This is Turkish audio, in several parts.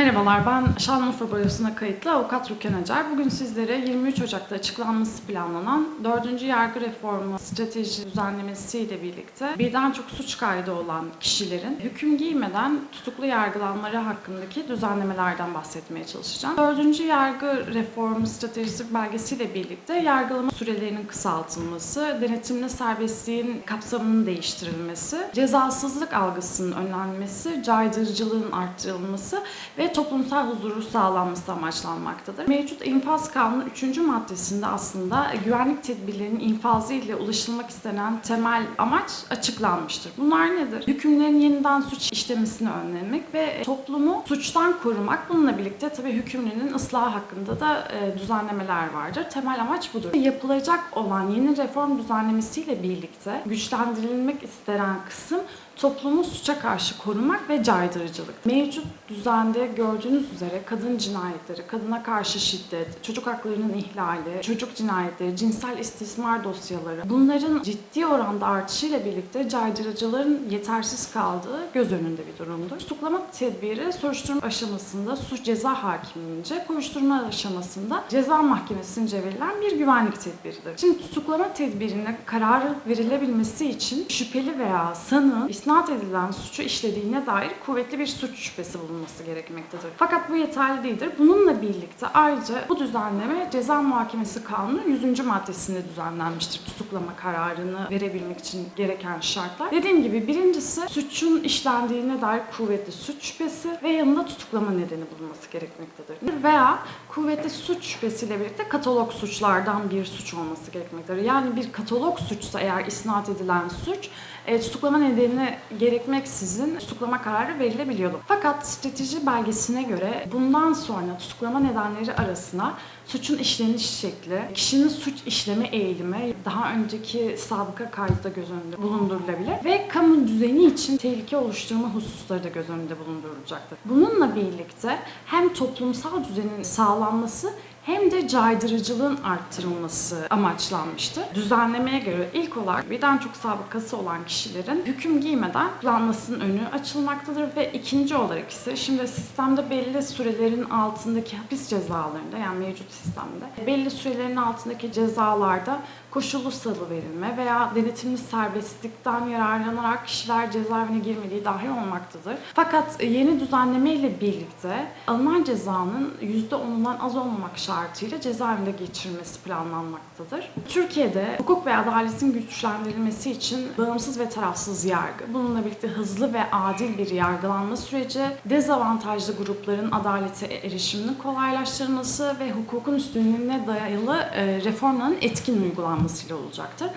Merhabalar, ben Şanlıurfa Barosu'na kayıtlı avukat Rüken Acar. Bugün sizlere 23 Ocak'ta açıklanması planlanan 4. Yargı Reformu Strateji Düzenlemesi ile birlikte birden çok suç kaydı olan kişilerin hüküm giymeden tutuklu yargılanmaları hakkındaki düzenlemelerden bahsetmeye çalışacağım. 4. Yargı Reformu Stratejisi belgesiyle birlikte yargılama sürelerinin kısaltılması, denetimli serbestliğin kapsamının değiştirilmesi, cezasızlık algısının önlenmesi, caydırıcılığın arttırılması ve toplumsal huzuru sağlanması amaçlanmaktadır. Mevcut infaz kanunu 3. maddesinde aslında güvenlik tedbirlerinin infazı ile ulaşılmak istenen temel amaç açıklanmıştır. Bunlar nedir? Hükümlerin yeniden suç işlemesini önlemek ve toplumu suçtan korumak. Bununla birlikte tabii hükümlünün ıslahı hakkında da e, düzenlemeler vardır. Temel amaç budur. Yapılacak olan yeni reform düzenlemesiyle birlikte güçlendirilmek istenen kısım toplumu suça karşı korumak ve caydırıcılık. Mevcut düzende gördüğünüz üzere kadın cinayetleri, kadına karşı şiddet, çocuk haklarının ihlali, çocuk cinayetleri, cinsel istismar dosyaları bunların ciddi oranda artışıyla birlikte caydırıcıların yetersiz kaldığı göz önünde bir durumdur. Tutuklama tedbiri soruşturma aşamasında suç ceza hakimliğince, koşturma aşamasında ceza mahkemesince verilen bir güvenlik tedbiridir. Şimdi tutuklama tedbirine kararı verilebilmesi için şüpheli veya sanığın isnat edilen suçu işlediğine dair kuvvetli bir suç şüphesi bulunması gerekmektedir. Fakat bu yeterli değildir. Bununla birlikte ayrıca bu düzenleme Ceza Muhakemesi Kanunu 100. maddesinde düzenlenmiştir. Tutuklama kararını verebilmek için gereken şartlar. Dediğim gibi birincisi suçun işlendiğine dair kuvvetli suç şüphesi ve yanında tutuklama nedeni bulunması gerekmektedir. Veya kuvvetli suç şüphesiyle birlikte katalog suçlardan bir suç olması gerekmektedir. Yani bir katalog suçsa eğer isnat edilen suç e, tutuklama nedeni gerekmeksizin tutuklama kararı verilebiliyordu. Fakat strateji belgesine göre bundan sonra tutuklama nedenleri arasına suçun işleniş şekli, kişinin suç işleme eğilimi, daha önceki sabıka kaydı göz önünde bulundurulabilir ve kamu düzeni için tehlike oluşturma hususları da göz önünde bulundurulacaktır. Bununla birlikte hem toplumsal düzenin sağlanması hem de caydırıcılığın arttırılması amaçlanmıştır. Düzenlemeye göre ilk olarak birden çok sabıkası olan kişilerin hüküm giymeden tutuklanmasının önü açılmaktadır ve ikinci olarak ise şimdi sistemde belli sürelerin altındaki hapis cezalarında yani mevcut sistemde belli sürelerin altındaki cezalarda koşullu salı verilme veya denetimli serbestlikten yararlanarak kişiler cezaevine girmediği dahi olmaktadır. Fakat yeni düzenleme ile birlikte alınan cezanın %10'undan az olmamak şartıyla cezaevinde geçirilmesi planlanmaktadır. Türkiye'de hukuk ve adaletin güçlendirilmesi için bağımsız ve tarafsız yargı, bununla birlikte hızlı ve adil bir yargılanma süreci, dezavantajlı grupların adalete erişiminin kolaylaştırılması ve hukukun üstünlüğüne dayalı e, reformların etkin uygulanmasıyla olacaktır.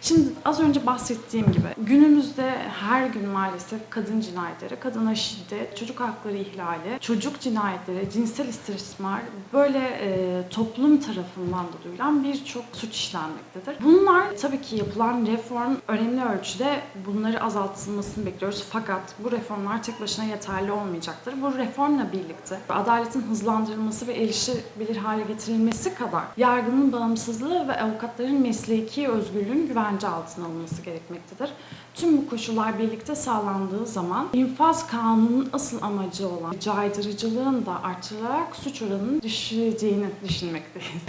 Şimdi az önce bahsettiğim gibi günümüzde her gün maalesef kadın cinayetleri, kadına şiddet, çocuk hakları ihlali, çocuk cinayetleri, cinsel istismar böyle e, toplum tarafından da duyulan birçok suç işlenmektedir. Bunlar tabii ki yapılan reform önemli ölçüde bunları azaltılmasını bekliyoruz. Fakat bu reformlar tek başına yeterli olmayacaktır. Bu reformla birlikte adaletin hızlandırılması ve erişilebilir hale getirilmesi kadar yargının bağımsızlığı ve avukatların mesleki özgürlüğün güvence altına alınması gerekmektedir. Tüm bu koşullar birlikte sağlandığı zaman infaz kanunun asıl amacı olan caydırıcılığın da artırılarak suç oranının düşeceğini düşünmekteyiz.